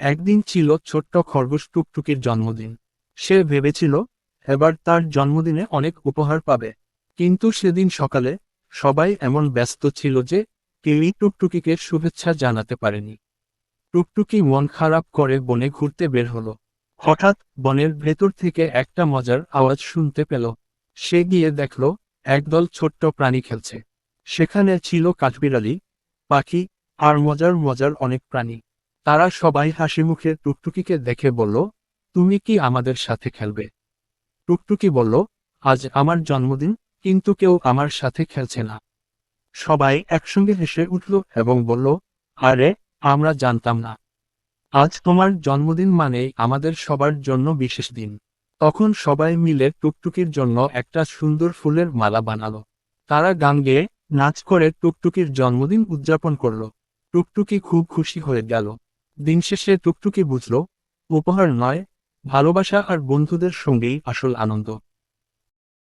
একদিন ছিল ছোট্ট খরগোশ টুকটুকির জন্মদিন। সে ভেবেছিল, এবার তার জন্মদিনে অনেক উপহার পাবে। কিন্তু সেদিন সকালে সবাই এমন ব্যস্ত ছিল যে কেউই টুকটুকিকে শুভেচ্ছা জানাতে পারেনি। টুকটুকি মন খারাপ করে বনে ঘুরতে বের হলো। হঠাৎ বনের ভেতর থেকে একটা মজার আওয়াজ শুনতে পেল। সে গিয়ে দেখল, একদল ছোট্ট প্রাণী খেলছে। সেখানে ছিল কাঠবিড়ালি, পাখি আর মজার মজার অনেক প্রাণী। তারা সবাই হাসি মুখে টুকটুকিকে দেখে বলল, তুমি কি আমাদের সাথে খেলবে? টুকটুকি বলল, আজ আমার জন্মদিন, কিন্তু কেউ আমার সাথে খেলছে না। সবাই একসঙ্গে হেসে উঠল এবং বলল, আরে, আমরা জানতাম না। আজ তোমার জন্মদিন মানেই আমাদের সবার জন্য বিশেষ দিন। তখন সবাই মিলে টুকটুকির জন্য একটা সুন্দর ফুলের মালা বানালো। তারা গান গেয়ে নাচ করে টুকটুকির জন্মদিন উদযাপন করল। টুকটুকি খুব খুশি হয়ে গেল। দিন শেষে টুকটুকি বুঝল উপহার নয় ভালোবাসা আর বন্ধুদের সঙ্গেই আসল আনন্দ।